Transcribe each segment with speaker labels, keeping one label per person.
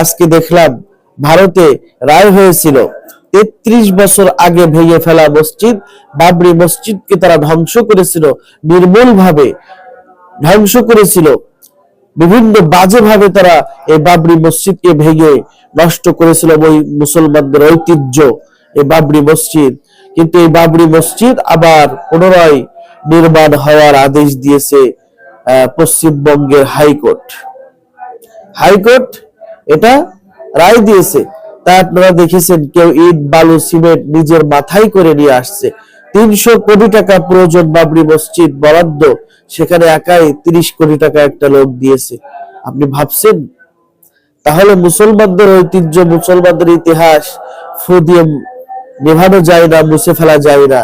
Speaker 1: আজকে দেখলাম ভারতে রায় হয়েছিল। তেত্রিশ বছর আগে ভেঙে ফেলা মসজিদ, বাবরি মসজিদকে তারা ধ্বংস করেছিল নির্মূল ভাবে ধ্বংস করেছিল। বিভিন্ন বাজে ভাবে তারা এই বাবরি মসজিদকে ভেঙে নষ্ট করেছিল ওই মুসলমানদের ঐতিহ্য, এই বাবরি মসজিদ। কিন্তু এই বাবরি মসজিদ আবার পুনরায় নির্মাণ হওয়ার আদেশ দিয়েছে পশ্চিমবঙ্গের হাইকোর্ট। হাইকোর্ট এটা রায় দিয়েছে। তা আপনারা দেখেছেন, কেউ ইট, বালু, সিমেন্ট নিজের মাথায় করে নিয়ে আসছে। তিনশো কোটি টাকা প্রয়োজন বাবরি মসজিদ বরাদ্দ। সেখানে একাই তিরিশ কোটি টাকা একটা লোক দিয়েছে। আপনি ভাবছেন? তাহলে মুসলমানদের ঐতিহ্য, মুসলমানদের ইতিহাস ফু নেভানো যায় না, মুছে ফেলা যায় না।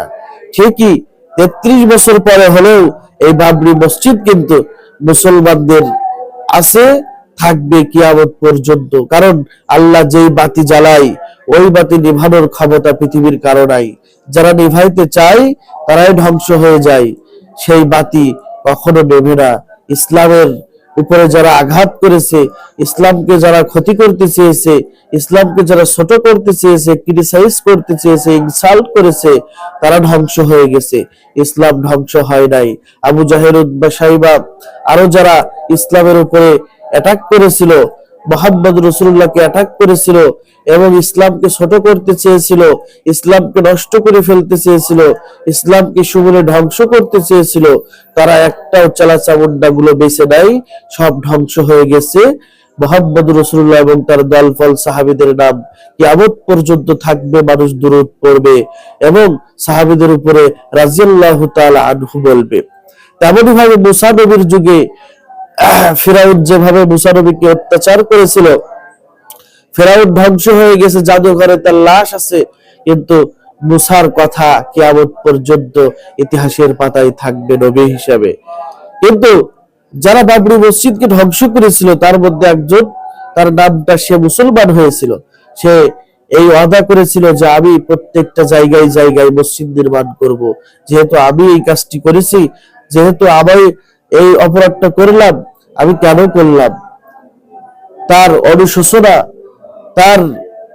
Speaker 1: ঠিকই তেত্রিশ বছর পরে হলেও এই বাবরি মসজিদ কিন্তু মুসলমানদের আছে। থাকবে কিয়ামত পর্যন্ত। কারণ আল্লাহ যেই বাতি জ্বালায় ওই বাতি নিভানোর ক্ষমতা পৃথিবীর কারও নাই। যারা নিভাইতে চায়, তারাই ধ্বংস হয়ে যায়। সেই বাতি কখনো নেভে না। ইসলামের উপরে যারা আঘাত করেছে, ইসলামকে যারা ক্ষতি করতে চেয়েছে, ইসলামকে যারা ছোট করতে চেয়েছে ক্রিটিসাইজ করতে চেয়েছে ইনসাল্ট করেছে, তারা ধ্বংস হয়ে গেছে। ইসলাম ধ্বংস হয় নাই। আবু জাহের উদ্বা আরও যারা ইসলামের উপরে অ্যাটাক করেছিল, মোহাম্মদ রসুল্লাহকে অ্যাটাক করেছিল এবং ইসলামকে ছোট করতে চেয়েছিল, ইসলামকে নষ্ট করে ফেলতে চেয়েছিল, ইসলামকে সুবলে ধ্বংস করতে চেয়েছিল। তারা একটাও চালা চামুন্ডা গুলো বেছে নাই, সব ধ্বংস হয়ে গেছে। মোহাম্মদ রসুল্লাহ এবং তার দল ফল সাহাবিদের নাম কিয়ামত পর্যন্ত থাকবে, মানুষ দূরত পড়বে এবং সাহাবিদের উপরে রাজিয়াল্লাহ তাআলা আনহু বলবে। তেমনই ভাবে মুসা নবীর যুগে ফেরাউন যেভাবে মুসা নবীকে অত্যাচার করেছিল, ফেরাউন ধ্বংস হয়ে গেছে, জাদুঘরে তার লাশ আছে, কিন্তু মুসার কথা কিয়ামত পর্যন্ত ইতিহাসের পাতায় থাকবে নবী হিসাবে। কিন্তু যারা বাবরি মসজিদকে ধ্বংস করেছিল, তার মধ্যে একজন, তার নামটা সে মুসলমান হয়েছিল। সে এই ওয়াদা করেছিল যে আমি প্রত্যেকটা জায়গায় জায়গায় মসজিদ নির্মাণ করব। যেহেতু আমি এই কাজটি করেছি, যেহেতু আমি এই অপরাধটা করলাম আমি কেন করলাম? তার অনুশোচনা, তার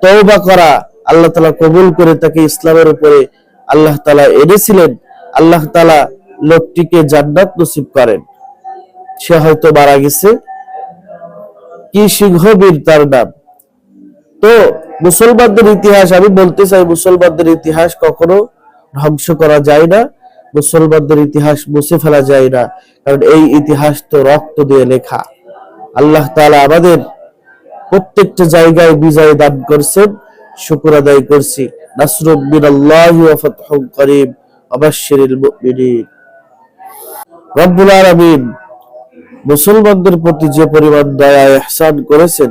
Speaker 1: তওবা করা আল্লাহ তালা কবুল করে তাকে ইসলামের উপরে আল্লাহ তালা এনেছিলেন। আল্লাহ তালা লোকটিকে জান্নাত নসিব করেন। সে হয়তো মারা গেছে। কি সিংহবীর তার নাম? তো মুসলমানদের ইতিহাস, আমি বলতে চাই মুসলমানদের ইতিহাস কখনো ধ্বংস করা যায় না। মুসলমানদের ইতিহাস মুছে ফেলা যায় না। কারণ এই ইতিহাস তো রক্ত দিয়ে লেখা। আল্লাহ তাআলা আমাদের প্রত্যেকটা জায়গায় বিজয় দান করছেন, শুকর আদায় করছি। মুসলমানদের প্রতি যে পরিমাণ দয়া করেছেন,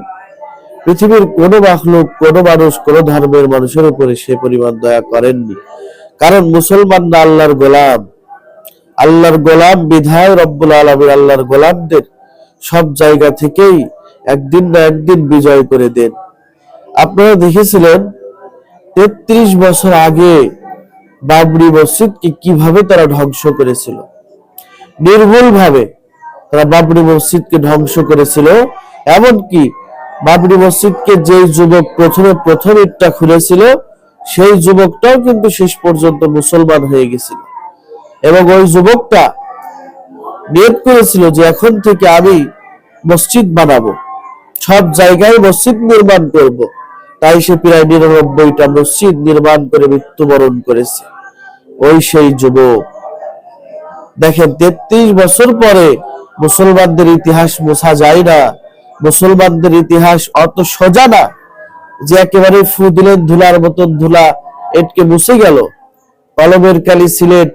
Speaker 1: পৃথিবীর কোন মাখলুক, কোন মানুষ, কোন ধর্মের মানুষের উপরে সে পরিমাণ দয়া করেননি। কারণ মুসলমান না আল্লাহর গোলাম। আল্লাহর গোলাম বিধায় রব্বুল আলমীর আল্লাহর গোলামদের সব জায়গা থেকেই একদিন না একদিন বিজয় করে দেন। আপনারা দেখেছিলেন, তেত্রিশ বছর আগে বাবরি মসজিদকে কীভাবে তারা ধ্বংস করেছিল? নির্ভুল ভাবে তারা বাবরি মসজিদকে ধ্বংস করেছিল, এমনকি বাবরি মসজিদকে যে যুবক প্রথমে প্রথম ইটটা খুলেছিল সেই যুবকটাও কিন্তু শেষ পর্যন্ত মুসলমান হয়ে গেছিল। এবং ওই যুবকটা নিয়ত করেছিল যে এখন থেকে আমি মসজিদ বানাবো। সব জায়গায় মসজিদ নির্মাণ করব। তাই সে প্রায় নিরানব্বইটা মসজিদ নির্মাণ করে মৃত্যুবরণ করেছে। ওই সেই যুবক। দেখেন, তেত্রিশ বছর পরে মুসলমানদের ইতিহাস মোছা যায় না। মুসলমানদের ইতিহাস অত সোজা না। যে একেবারে ফু দিলে ধুলার মতন ধুলা এটকে মুছে গেল। কলমের কালি সিলেট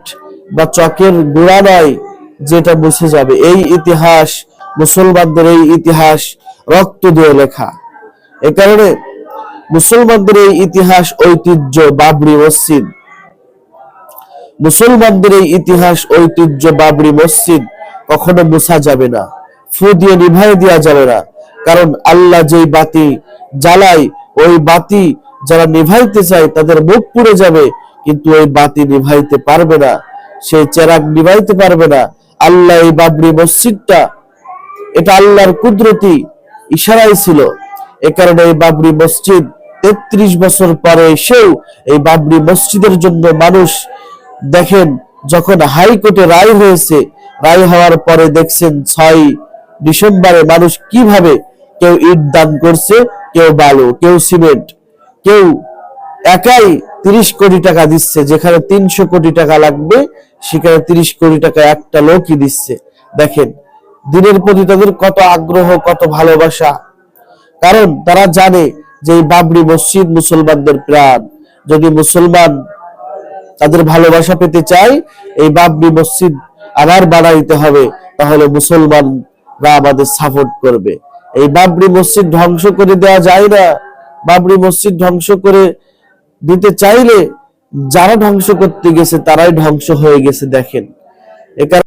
Speaker 1: বা চকের গোড়া নয় যেটা মুছে যাবে। এই ইতিহাস, মুসলমানদের এই ইতিহাস রক্ত দিয়ে লেখা। এ কারণে মুসলমানদের এই ইতিহাস ঐতিহ্য, বাবরি মসজিদ। মুসলমানদের এই ইতিহাস ঐতিহ্য, বাবরি মসজিদ কখনো মুছা যাবে না। ফু দিয়ে নিভাই দেওয়া যাবে না। কারণ আল্লাহ যেই বাতি জ্বালায় ওই বাতি যারা নিভাইতে চায় তাদের মুখ পুড়ে যাবে, কিন্তু ওই বাতি নিভাইতে পারবে না। সেই চেরাগ নিভাইতে পারবে না। আল্লাহ এই বাবরি মসজিদটা, এটা আল্লাহর কুদরতি ইশারাই ছিল। এ কারণে এই বাবরি মসজিদ তেত্রিশ বছর পরে এসেও এই বাবরি মসজিদের জন্য মানুষ দেখেন যখন হাইকোর্টে রায় হয়েছে, রায় হওয়ার পরে দেখছেন ছয় ডিসেম্বরে মানুষ কীভাবে কেউ ইট দান করছে, কেউ বালু, কেউ সিমেন্ট, কেউ একাই তিরিশ কোটি টাকা দিচ্ছে, যেখানে তিনশো কোটি টাকা লাগবে, সেখানে তিরিশ কোটি টাকা একটা লোকই দিচ্ছে। দেখেন, দিনের প্রতি তাদের কত আগ্রহ, কত ভালোবাসা। কারণ তারা জানে যে এই বাবরি মসজিদ মুসলমানদের প্রাণ। যদি মুসলমান তাদের ভালোবাসা পেতে চায়, এই বাবরি মসজিদ আবার বানাইতে হবে, তাহলে মুসলমানরা আমাদের সাপোর্ট করবে। এই বাবরি মসজিদ ধ্বংস করে দেওয়া যায় না। বাবরি মসজিদ ধ্বংস করে দিতে চাইলে যারা ধ্বংস করতে গেছে, তারাই ধ্বংস হয়ে গেছে, দেখেন। এ